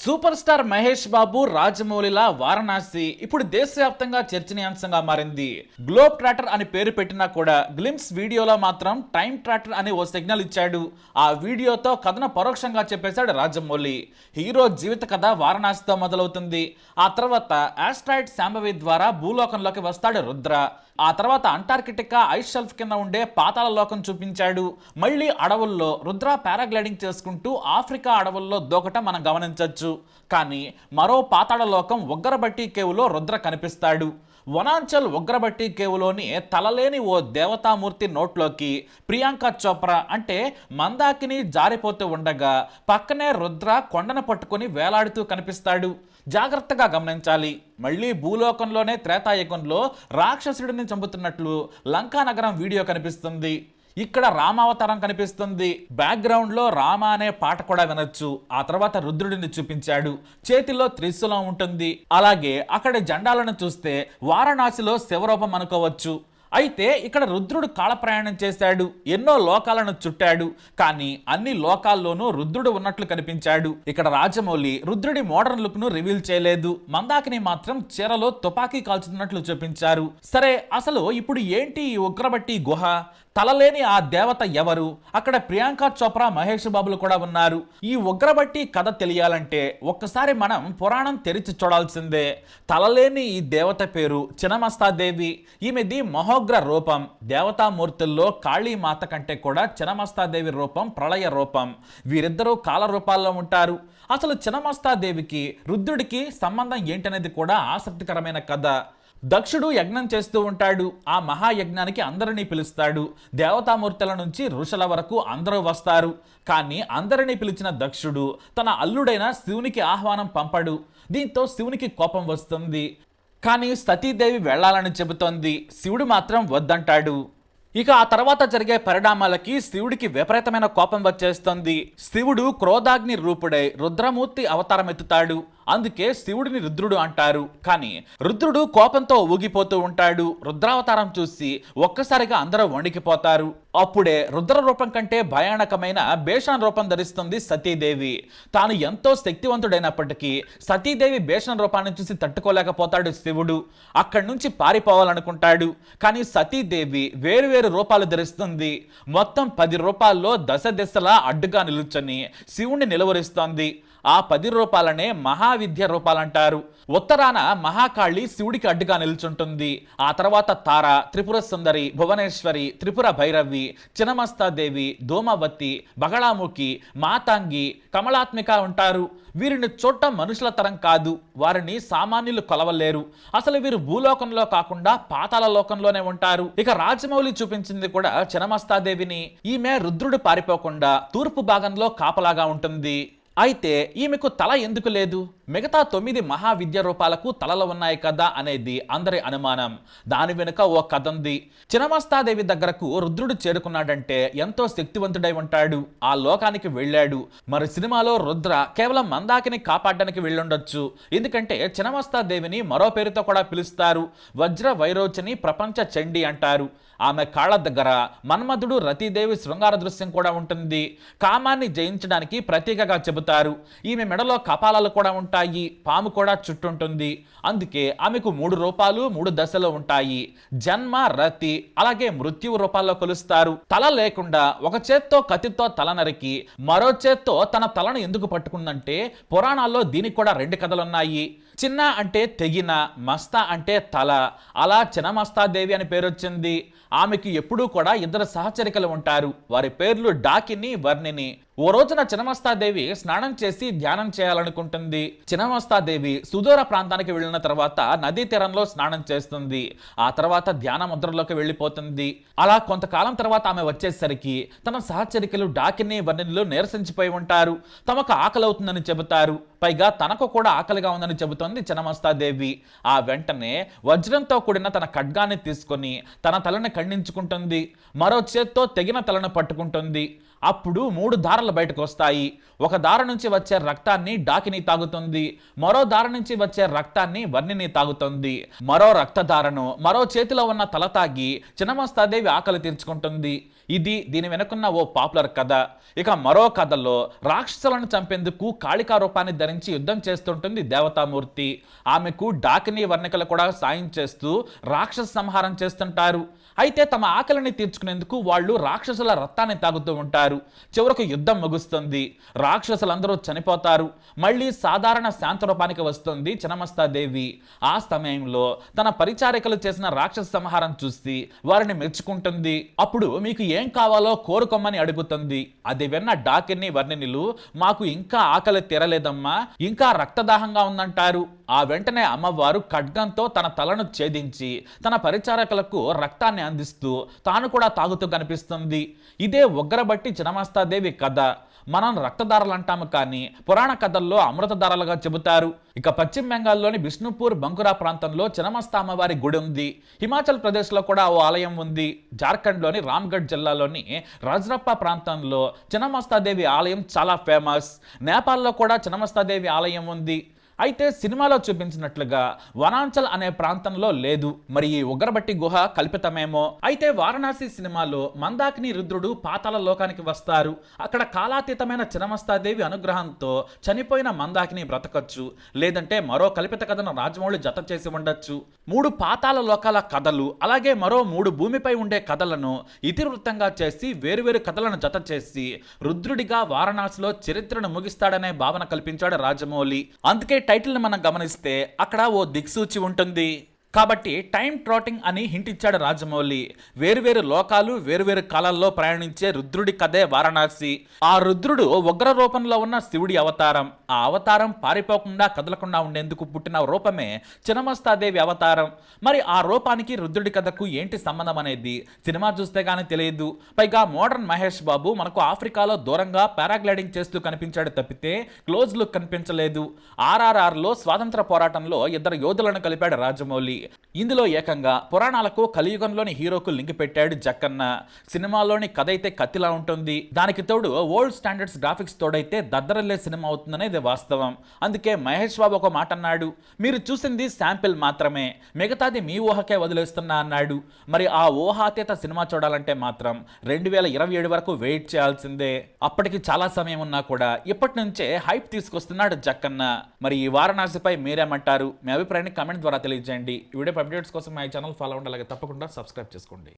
Super star Mahesh Babu రాజమౌళిలా వారణాసి ఇప్పుడు దేశవ్యాప్తంగా చర్చనీయాంశంగా మారింది. గ్లోబ్ ట్రాటర్ అని పేరు పెట్టినా కూడా గ్లిమ్స్ వీడియోలో మాత్రం టైం ట్రాటర్ అని ఓ సిగ్నల్ ఇచ్చాడు. ఆ వీడియోతో కథను పరోక్షంగా చెప్పేశాడు రాజమౌళి. హీరో జీవిత కథ వారణాసితో మొదలవుతుంది. ఆ తర్వాత ఆస్ట్రాయిడ్ శాంభవి ద్వారా భూలోకంలోకి వస్తాడు రుద్ర. ఆ తర్వాత అంటార్కిటికా ఐస్ షెల్ఫ్ కింద ఉండే పాతాల లోకం చూపించాడు. మళ్ళీ అడవుల్లో రుద్ర పారాగ్లైడింగ్ చేసుకుంటూ ఆఫ్రికా అడవుల్లో దూకటం మనం గమనించవచ్చు కానీ మరో పాతాళలోకం ఉగ్గరబట్టి కేవులో రుద్ర కనిపిస్తాడు. వనాంచల్ ఉగ్రబట్టి కేవులోని తలలేని ఓ దేవతామూర్తి నోట్లోకి ప్రియాంక చోప్రా అంటే మందాకిని జారిపోతూ ఉండగా పక్కనే రుద్ర కొండను పట్టుకుని వేలాడుతూ కనిపిస్తాడు. జాగ్రత్తగా గమనించాలి. మళ్ళీ భూలోకంలోనే త్రేతాయుగంలో రాక్షసుడిని చంపుతున్నట్లు లంకా నగరం వీడియో కనిపిస్తుంది. ఇక్కడ రామావతారం కనిపిస్తుంది. బ్యాక్గ్రౌండ్లో రామ అనే పాట కూడా వినొచ్చు. ఆ తర్వాత రుద్రుడిని చూపించాడు. చేతిలో త్రిశూలం ఉంటుంది. అలాగే అక్కడ జెండాలను చూస్తే వారణాసిలో శివరూపం అనుకోవచ్చు. అయితే ఇక్కడ రుద్రుడు కాలప్రయాణం చేశాడు. ఎన్నో లోకాలను చుట్టాడు. కానీ అన్ని లోకాల్లోనూ రుద్రుడు ఉన్నట్లు కనిపించాడు. ఇక్కడ రాజమౌళి రుద్రుడి మోడర్న్ లుక్ను రివీల్ చేయలేదు. మందాకిని మాత్రం చీరలో తుపాకీ కాల్చుతున్నట్లు చూపించారు. సరే అసలు ఇప్పుడు ఏంటి ఈ ఉగ్రబట్టి గుహ? తలలేని ఆ దేవత ఎవరు? అక్కడ ప్రియాంక చోప్రా మహేష్ బాబులు కూడా ఉన్నారు. ఈ ఉగ్రబట్టి కథ తెలియాలంటే ఒక్కసారి మనం పురాణం తెరిచి చూడాల్సిందే. తలలేని ఈ దేవత పేరు చినమస్తాదేవి. ఈమెది మహోగ్ర రూపం. దేవతామూర్తుల్లో కాళీమాత కంటే కూడా చినమస్తాదేవి రూపం ప్రళయ రూపం. వీరిద్దరూ కాల రూపాల్లో ఉంటారు. అసలు చినమస్తాదేవికి రుద్రుడికి సంబంధం ఏంటనేది కూడా ఆసక్తికరమైన కథ. దక్షుడు యజ్ఞం చేస్తూ ఉంటాడు. ఆ మహాయజ్ఞానికి అందరినీ పిలుస్తాడు. దేవతామూర్తుల నుంచి ఋషుల వరకు అందరూ వస్తారు. కానీ అందరినీ పిలిచిన దక్షుడు తన అల్లుడైన శివునికి ఆహ్వానం పంపడు. దీంతో శివునికి కోపం వస్తుంది. కానీ సతీదేవి వెళ్ళాలని చెబుతోంది. శివుడు మాత్రం వద్దంటాడు. ఇక ఆ తర్వాత జరిగే పరిణామాలకి శివుడికి విపరీతమైన కోపం వచ్చేస్తుంది. శివుడు క్రోధాగ్ని రూపుడై రుద్రమూర్తి అవతారం ఎత్తుతాడు అందుకే శివుడిని రుద్రుడు అంటారు. కానీ రుద్రుడు కోపంతో ఊగిపోతూ ఉంటాడు. రుద్రావతారం చూసి ఒక్కసారిగా అందరూ వణికిపోతారు. అప్పుడే రుద్ర రూపం కంటే భయానకమైన భేషాన్ రూపం ధరిస్తుంది సతీదేవి. తాను ఎంతో శక్తివంతుడైనప్పటికీ సతీదేవి భేషణ రూపాన్ని చూసి తట్టుకోలేకపోతాడు శివుడు. అక్కడి నుంచి పారిపోవాలనుకుంటాడు. కానీ సతీదేవి వేరువేరు రూపాలు ధరిస్తుంది. మొత్తం పది రూపాల్లో దశ దిశలా అడ్డుగా నిలుచొని శివుణ్ణి నిలువరిస్తోంది. ఆ పది రూపాలనే మహా మహావిద్య రూపాలంటారు. ఉత్తరాన మహాకాళి శివుడికి అడ్డుగా నిల్చుంటుంది. ఆ తర్వాత తార త్రిపుర సుందరి భువనేశ్వరి త్రిపుర భైరవి చినమస్తాదేవి ధూమవతి బగళాముఖి మాతాంగి కమలాత్మిక ఉంటారు. వీరిని చూడటం మనుషుల తరం కాదు. వారిని సామాన్యులు కొలవలేరు. అసలు వీరు భూలోకంలో కాకుండా పాతాల లోకంలోనే ఉంటారు. ఇక రాజమౌళి చూపించింది కూడా చినమస్తాదేవిని. ఈమె రుద్రుడు పారిపోకుండా తూర్పు భాగంలో కాపలాగా ఉంటుంది. అయితే ఈమెకు తల ఎందుకు లేదు? మిగతా తొమ్మిది మహావిద్య రూపాలకు తలలు ఉన్నాయి కదా అనేది అందరి అనుమానం. దాని వెనుక ఓ కథ ఉంది. చినమస్తాదేవి దగ్గరకు రుద్రుడు చేరుకున్నాడంటే ఎంతో శక్తివంతుడై ఉంటాడు. ఆ లోకానికి వెళ్ళాడు. మరి సినిమాలో రుద్ర కేవలం మందాకిని కాపాడడానికి వెళ్ళుండొచ్చు. ఎందుకంటే చినమస్తాదేవిని మరో పేరుతో కూడా పిలుస్తారు. వజ్ర వైరోచని ప్రపంచ చండి అంటారు. ఆమె కాళ్ళ దగ్గర మన్మధుడు రతీదేవి శృంగార దృశ్యం కూడా ఉంటుంది. కామాన్ని జయించడానికి ప్రతీకగా చెబుతారు. ఈమె మెడలో కపాలాలు కూడా ఉంటాయి పాము కూడా చుట్టుంటుంది. అందుకే ఆమెకు మూడు రూపాలు మూడు దశలు ఉంటాయి. జన్మ రతి అలాగే మృత్యువు రూపాల్లో కొలుస్తారు. తల లేకుండా ఒక చేత్తో కత్తితో తల నరికి మరో చేత్తో తన తలను ఎందుకు పట్టుకుందంటే పురాణాల్లో దీనికి కూడా రెండు కథలున్నాయి. చిన్న అంటే తెగిన మస్తా అంటే తల. అలా చినమస్తాదేవి అని పేరు వచ్చింది ఆమెకి ఎప్పుడూ కూడా ఇద్దరు సహచరికలు ఉంటారు. వారి పేర్లు డాకిని వర్ణిని. ఓ రోజున చినమస్తాదేవి స్నానం చేసి ధ్యానం చేయాలనుకుంటుంది. చినమస్తాదేవి సుదూర ప్రాంతానికి వెళ్ళిన తర్వాత నదీ తీరంలో స్నానం చేస్తుంది. ఆ తర్వాత ధ్యాన ముద్రలోకి వెళ్ళిపోతుంది. అలా కొంతకాలం తర్వాత ఆమె వచ్చేసరికి తన సహచరికలు డాకిని వర్ణిలు నీరసించిపోయి ఉంటారు. తమకు ఆకలి అవుతుందని చెబుతారు. పైగా తనకు కూడా ఆకలిగా ఉందని చెబుతోంది చనమస్తాదేవి. ఆ వెంటనే వజ్రంతో కూడిన తన ఖడ్గాన్ని తీసుకొని తన తలని ఖండించుకుంటుంది. మరో చేత్తో తెగిన తలను పట్టుకుంటుంది. అప్పుడు మూడు దారాలు బయటకు వస్తాయి. ఒక దార నుంచి వచ్చే రక్తాన్ని డాకిని తాగుతుంది. మరో దార నుంచి వచ్చే రక్తాన్ని వర్ణిని తాగుతుంది. మరో రక్తధారను మరో చేతిలో ఉన్న తల తాగి చిన్నమస్తాదేవి ఆకలి తీర్చుకుంటుంది. ఇది దీని వెనుకున్న ఓ పాపులర్ కథ. ఇక మరో కథలో రాక్షసులను చంపేందుకు కాళికా రూపాన్ని ధరించి యుద్ధం చేస్తుంటుంది దేవతామూర్తి. ఆమెకు డాకిని వర్ణికలు కూడా సాయం చేస్తూ రాక్షస సంహారం చేస్తుంటారు. అయితే తమ ఆకలిని తీర్చుకునేందుకు వాళ్ళు రాక్షసుల రక్తాన్ని తాగుతూ ఉంటారు. చివరకు యుద్ధం ముగుస్తుంది. రాక్షసులందరూ చనిపోతారు. మళ్ళీ సాధారణ శాంత రూపానికి వస్తుంది చినమస్తాదేవి ఆ సమయంలో తన పరిచారికలు చేసిన రాక్షస సంహారం చూసి వారిని మెచ్చుకుంటుంది. అప్పుడు మీకు ఏం కావాలో కోరుకోమని అడుగుతుంది. అది విన్న డాకిని వర్ణినిలు మాకు ఇంకా ఆకలి తీరలేదమ్మా. ఇంకా రక్తదాహంగా ఉందంటారు. ఆ వెంటనే అమ్మవారు ఖడ్గంతో తన తలను ఛేదించి తన పరిచారకులకు రక్తాన్ని అందిస్తూ తాను కూడా తాగుతూ కనిపిస్తుంది. ఇదే ఒగ్గరబట్టి చినమస్తాదేవి కథ. మనం రక్తధారలు అంటాము కానీ పురాణ కథల్లో అమృతధారలుగా చెబుతారు. ఇక పశ్చిమ బెంగాల్లోని బిష్ణుపూర్ బంకురా ప్రాంతంలో చినమస్త అమ్మవారి గుడి ఉంది. హిమాచల్ ప్రదేశ్లో కూడా ఓ ఆలయం ఉంది. జార్ఖండ్లోని రామ్గఢ్ జిల్లాలోని రజరప్ప ప్రాంతంలో చినమస్తాదేవి ఆలయం చాలా ఫేమస్. నేపాల్లో కూడా చినమస్తాదేవి ఆలయం ఉంది. అయితే సినిమాలో చూపించినట్లుగా వనాంచల్ అనే ప్రాంతంలో లేదు. మరి ఈ ఉగ్రబట్టి గుహ కల్పితమేమో? అయితే వారణాసి సినిమాలో మందాకిని రుద్రుడు పాతాల లోకానికి వస్తారు. అక్కడ కాలాతీతమైన చినమస్తాదేవి అనుగ్రహంతో చనిపోయిన మందాకిని బ్రతకచ్చు. లేదంటే మరో కల్పిత కథను రాజమౌళి జత చేసి ఉండొచ్చు. మూడు పాతాల లోకాల కథలు అలాగే మరో మూడు భూమిపై ఉండే కథలను ఇతివృత్తంగా చేసి వేరువేరు కథలను జత చేసి రుద్రుడిగా వారణాసిలో చరిత్రను ముగిస్తాడనే భావన కల్పించాడు రాజమౌళి. అందుకే టైటిల్ని మనం గమనిస్తే అక్కడ ఓ దిక్సూచి ఉంటుంది. కాబట్టి టైం ట్రాటింగ్ అని హింట్ ఇచ్చాడు రాజమౌళి. వేరువేరు లోకాలు వేరువేరు కాలాల్లో ప్రయాణించే రుద్రుడి కథే వారణాసి. ఆ రుద్రుడు ఉగ్ర రూపంలో ఉన్న శివుడి అవతారం. ఆ అవతారం పారిపోకుండా కదలకుండా ఉండేందుకు పుట్టిన రూపమే చినమస్తాదేవి అవతారం. మరి ఆ రూపానికి రుద్రుడి కథకు ఏంటి సంబంధం అనేది? సినిమా చూస్తే గానీ తెలియదు. పైగా మోడర్న్ మహేష్ బాబు మనకు ఆఫ్రికాలో దూరంగా పారాగ్లైడింగ్ చేస్తూ కనిపించాడు తప్పితే క్లోజ్ లుక్ కనిపించలేదు. ఆర్ఆర్ఆర్లో స్వాతంత్ర పోరాటంలో ఇద్దరు యోధులను కలిపాడు రాజమౌళి. ఇందులో ఏకంగా పురాణాలకు కలియుగంలోని హీరోకు లింక్ పెట్టాడు జక్కన్న. సినిమాలోని కథ అయితే కత్తిలా ఉంటుంది. దానికి తోడు ఓల్డ్ స్టాండర్డ్స్ గ్రాఫిక్స్ తోడైతే దద్దరల్లే సినిమా అవుతుందనేది వాస్తవం. అందుకే మహేష్ బాబు ఒక మాట అన్నాడు మీరు చూసింది శాంపిల్ మాత్రమే. మిగతాది మీ ఊహకే వదిలేస్తున్నా అన్నాడు. మరి ఆ ఊహాతీత సినిమా చూడాలంటే మాత్రం రెండు వేల ఇరవై ఏడు వరకు వెయిట్ చేయాల్సిందే. అప్పటికి చాలా సమయం ఉన్నా కూడా ఇప్పటి నుంచే హైప్ తీసుకొస్తున్నాడు జక్కన్న. మరి ఈ వారణాసిపై మీరేమంటారు? మీ అభిప్రాయాన్ని కమెంట్ ద్వారా తెలియజేయండి. ఈ వీడియో అప్డేట్స్ కోసం మా ఛానల్ ఫాలో అవ్వండి. అలాగే తప్పకుండా సబ్స్క్రైబ్ చేసుకోండి.